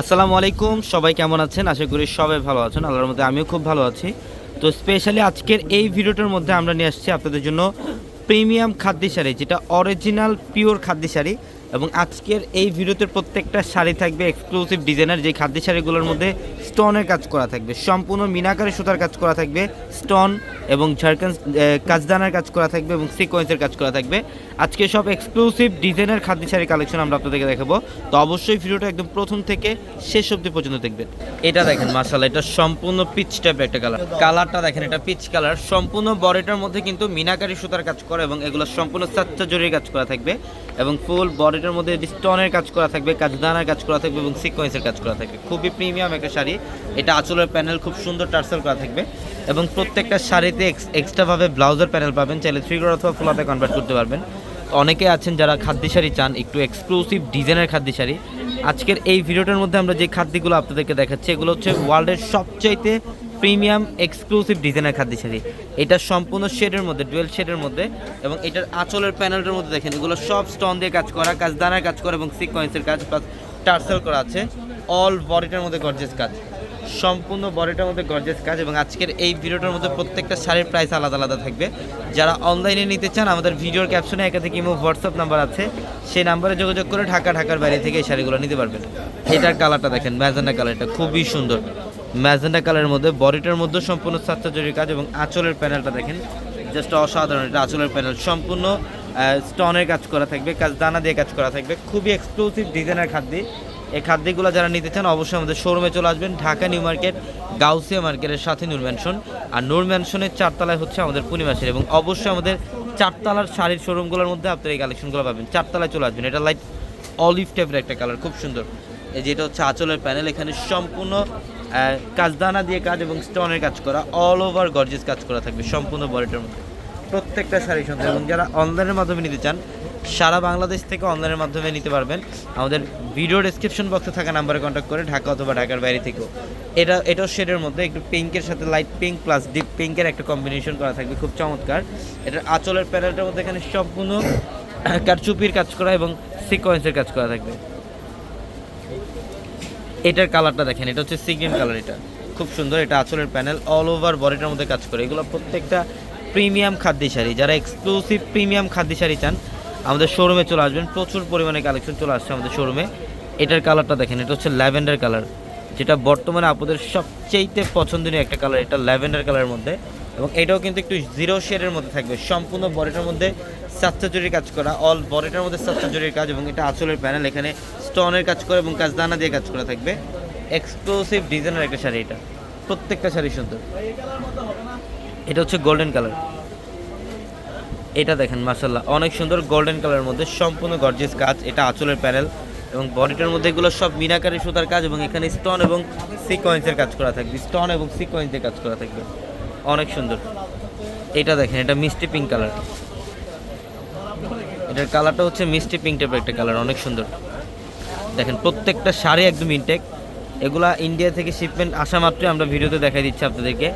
আসসালামু আলাইকুম, সবাই কেমন আছেন? আশা করি সবাই ভালো আছেন, আল্লাহর মধ্যে আমিও খুব ভালো আছি। তো স্পেশালি আজকের এই ভিডিওটার মধ্যে আমরা নিয়ে আসছি আপনাদের জন্য প্রিমিয়াম খাদ্য শাড়ি, যেটা অরিজিনাল পিওর খাদ্য শাড়ি। এবং আজকের এই ভিডিওতে প্রত্যেকটা শাড়ি থাকবে এক্সক্লুসিভ ডিজাইনার যে খাদ্য শাড়িগুলোর মধ্যে স্টোনের কাজ করা থাকবে। সম্পূর্ণ মিনাকারি সুতার কাজ করা থাকবে স্টোন এবং ঝাড়খান্ড কাজদানার কাজ করা থাকবে এবং সিকোয়েন্সের কাজ করা থাকবে। আজকে সব এক্সক্লুসিভ ডিজাইনের খাদ্য শাড়ি কালেকশন আমরা আপনাদেরকে দেখাবো। তো অবশ্যই ভিডিওটা একদম প্রথম থেকে শেষ অবধি পর্যন্ত দেখবেন। এটা দেখেন মাসালা এটা সম্পূর্ণ পিচ টাইপের একটা কালার কালারটা দেখেন, এটা পিচ কালার সম্পূর্ণ বডিটার মধ্যে কিন্তু মিনাকারি সুতার কাজ করা এবং এগুলো সম্পূর্ণ সাচ্চা জরির কাজ করা থাকবে। এবং ফুল বডিটার মধ্যে স্টোনের কাজ করা থাকবে, কাজদানার কাজ করা থাকবে এবং সিকোয়েন্সের কাজ করা থাকবে। খুবই প্রিমিয়াম একটা শাড়ি। এটা আঁচলের প্যানেল খুব সুন্দর টার্সেল করা থাকবে। এবং প্রত্যেকটা শাড়িতে এক্সট্রাভাবে ব্লাউজের প্যানেল পাবেন। চাইলে থ্রি অথবা ফুলাতে কনভার্ট করতে পারবেন। অনেকে আছেন যারা খাদ্য শাড়ি চান, একটু এক্সক্লুসিভ ডিজাইনের খাদ্য শাড়ি। আজকের এই ভিডিওটার মধ্যে আমরা যে খাদ্যগুলো আপনাদেরকে দেখাচ্ছি, এগুলো হচ্ছে ওয়ার্ল্ডের সবচাইতে প্রিমিয়াম এক্সক্লুসিভ ডিজাইনের খাদ্য শাড়ি। এটা সম্পূর্ণ শেডের মধ্যে ডুয়েল শেডের মধ্যে এবং এটার আঁচলের প্যানেলটার মধ্যে দেখেন, এগুলো সব স্টোন দিয়ে কাজ করা কাজ দানার কাজ করা এবং সিকোয়েন্সের কাজ প্লাস টার্সেল করা আছে। অল বডিটার মধ্যে গর্জেস কাজ। সম্পূর্ণ বডিটার মধ্যে গর্জেস কাজ এবং আজকের এই ভিডিওটার মধ্যে প্রত্যেকটা শাড়ির প্রাইস আলাদা আলাদা থাকবে। যারা অনলাইনে নিতে চান, আমাদের ভিডিওর ক্যাপশনে একাধিক ইমো হোয়াটসঅ্যাপ নাম্বার আছে। সেই নাম্বারে যোগাযোগ করে ঢাকা, ঢাকার বাইরে থেকে এই শাড়িগুলো নিতে পারবেন। এটার কালারটা দেখেন ম্যাজেন্ডা কালারটা খুবই সুন্দর। ম্যাজেন্ডা কালারের মধ্যে বডিটার মধ্যে সম্পূর্ণ সাতটা কাজ এবং আঁচলের প্যানেলটা দেখেন। জাস্ট অসাধারণ, এটা আঁচলের প্যানেল সম্পূর্ণ স্টনের কাজ করা থাকবে, কাজ দানা দিয়ে কাজ করা থাকবে। খুবই এক্সক্লুসিভ ডিজাইনার খাদ্য। এই খাদ্যগুলো যারা নিতে চান, অবশ্যই আমাদের শোরুমে চলে আসবেন, ঢাকা নিউ মার্কেট, গাউসিয়া মার্কেটের সাথে নূর ম্যানশন আর নূর ম্যানশনের চারতলায় হচ্ছে আমাদের পূর্ণিমাসের এবং অবশ্যই আমাদের চারতলার শাড়ির শোরুমগুলোর মধ্যে আপনারা এই কালেকশনগুলো পাবেন। চারতলায় চলে আসবেন। এটা লাইট অলিভ টাইপের একটা কালার খুব সুন্দর। এই যেটা হচ্ছে আঁচলের প্যানেল এখানে সম্পূর্ণ কাজদানা দিয়ে কাজ এবং স্টোনের কাজ করা অল ওভার গর্জেস কাজ করা থাকবে সম্পূর্ণ বডিটার মধ্যে। প্রত্যেকটা শাড়ি সুন্দর এবং যারা অনলাইনের মাধ্যমে নিতে চান সারা বাংলাদেশ থেকে অনলাইনের মাধ্যমে নিতে পারবেন। আমাদের ভিডিও ডেসক্রিপশন বক্সে থাকা নাম্বারে কন্ট্যাক্ট করে ঢাকা অথবা ঢাকার বাইরে থেকেও। এটা, এটাও শেডের মধ্যে একটু পিঙ্কের সাথে লাইট পিঙ্ক প্লাস ডিপ পিঙ্কের একটা কম্বিনেশন করা থাকবে, খুব চমৎকার। এটার আঁচলের প্যানেলটার মধ্যে এখানে সম্পূর্ণ কারচুপির কাজ করা এবং সিকোয়েন্সের কাজ করা থাকবে। এটার কালারটা দেখেন, এটা হচ্ছে সিগ্রিন কালার এটা। খুব সুন্দর, এটা আঁচলের প্যানেল অল ওভার বডিটার মধ্যে কাজ করে। এগুলো প্রত্যেকটা প্রিমিয়াম খাদ্য শাড়ি, যারা এক্সক্লুসিভ প্রিমিয়াম খাদ্য শাড়ি চান আমাদের শোরুমে চলে আসবেন। প্রচুর পরিমাণে কালেকশন চলে আসছে আমাদের শোরুমে এটার কালারটা দেখেন, এটা হচ্ছে ল্যাভেন্ডার কালার যেটা বর্তমানে আপনাদের সবচেয়েতে পছন্দনীয় একটা কালার এটা ল্যাভেন্ডার কালারের মধ্যে। এবং এটাও কিন্তু একটু জিরো শেডের মধ্যে থাকবে। সম্পূর্ণ বডিটার মধ্যে সাতটা কাজ করা অল বডিটার মধ্যে সাতটা কাজ এবং এটা আঁচলের প্যানেল এখানে স্টোনের কাজ করে এবং কাজদানা দিয়ে কাজ করা থাকবে। এক্সক্লুসিভ ডিজাইনের একটা শাড়ি এটা। প্রত্যেকটা শাড়ি সুন্দর। এটা হচ্ছে গোল্ডেন কালার এটা দেখেন মাসাল্লাহ অনেক সুন্দর গোল্ডেন কালারের মধ্যে সম্পূর্ণ গর্জিয়াস কাজ। এটা আঁচলের প্যানেল এবং বডিটার মধ্যে এগুলো সব মিনাকারি সুতার কাজ এবং এখানে স্টোন এবং সিকোয়েন্সের কাজ করা থাকবে। স্টোন এবং সিকোয়েন্সের কাজ করা থাকবে। অনেক সুন্দর। এটা দেখেন, এটা মিষ্টি পিঙ্ক কালার এটার কালারটা হচ্ছে মিষ্টি পিঙ্ক টাইপের একটা কালার অনেক সুন্দর। দেখেন, প্রত্যেকটা শাড়ি একদম ইনটেক এগুলা ইন্ডিয়া থেকে শিপমেন্ট আসা মাত্রই আমরা ভিডিওতে দেখাই দিচ্ছি আপনাদেরকে।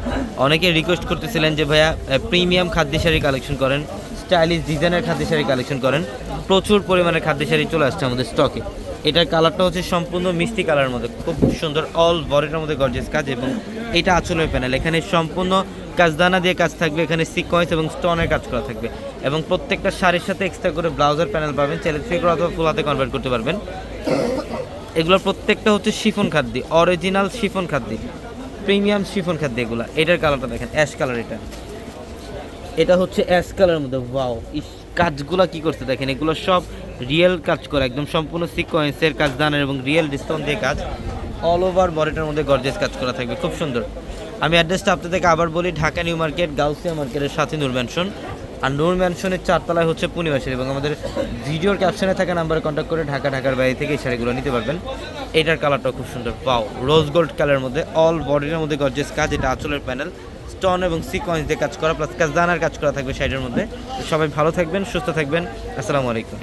অনেকে রিকোয়েস্ট করতেছিলেন যে, ভাইয়া প্রিমিয়াম খাদ্য শাড়ি কালেকশন করেন। স্টাইলিশ ডিজাইনের খাদ্য শাড়ি কালেকশন করেন। প্রচুর পরিমাণে খাদ্য শাড়ি চলে আসছে আমাদের স্টকে এটার কালারটা হচ্ছে সম্পূর্ণ মিষ্টি কালারের মধ্যে, খুব সুন্দর অল বডিটার মধ্যে গর্জেস কাজ এবং এটা আঁচলের প্যানেল এখানে সম্পূর্ণ কাজদানা দিয়ে কাজ থাকবে, এখানে সিকোয়েন্স এবং স্টোনের কাজ করা থাকবে। এবং প্রত্যেকটা শাড়ির সাথে এক্সট্রা করে ব্লাউজের প্যানেল পাবেন, চাইলে থ্রি অথবা ফুল হাতে কনভার্ট করতে পারবেন। এগুলোর প্রত্যেকটা হচ্ছে শিফন খাদ্য অরিজিনাল শিফন খাদ্য প্রিমিয়াম শিফন খাদ্য এগুলো। এটার কালারটা দেখেন অ্যাশ কালার এটা। এটা হচ্ছে অ্যাশ কালারের মধ্যে ওয়াও ইস, কাজগুলো কি করছে দেখেন, এগুলো সব রিয়েল কাজ করা, একদম সম্পূর্ণ সিকোয়েন্সের কাজ, দানের এবং রিয়েল ডিসকাউন্ট দিয়ে কাজ অল ওভার বডিটার মধ্যে গর্জেস কাজ করা থাকবে, খুব সুন্দর। আমি অ্যাড্রেসটা আপনাদেরকে আবার বলি, ঢাকা নিউ মার্কেট, গাউসিয়া মার্কেটের সাথে নূর ম্যানশন আর নূর ম্যানশনের চারতলায় হচ্ছে পূর্ণিমাসের এবং আমাদের ভিডিওর ক্যাপশনে থাকা নাম্বারে কন্ট্যাক্ট করে ঢাকা, ঢাকার বাইরে থেকে এই শাড়িগুলো নিতে পারবেন। এটার কালারটা খুব সুন্দর পাও রোজ গোল্ড কালারের মধ্যে অল বডির মধ্যে গর্জেস কাজ, এটা আঁচলের প্যানেল স্টোন এবং সিকোয়েন্স দিয়ে কাজ করা, প্লাস কাজ দানার কাজ করা থাকবে সাইডের মধ্যে। সবাই ভালো থাকবেন, সুস্থ থাকবেন। আসসালামু আলাইকুম।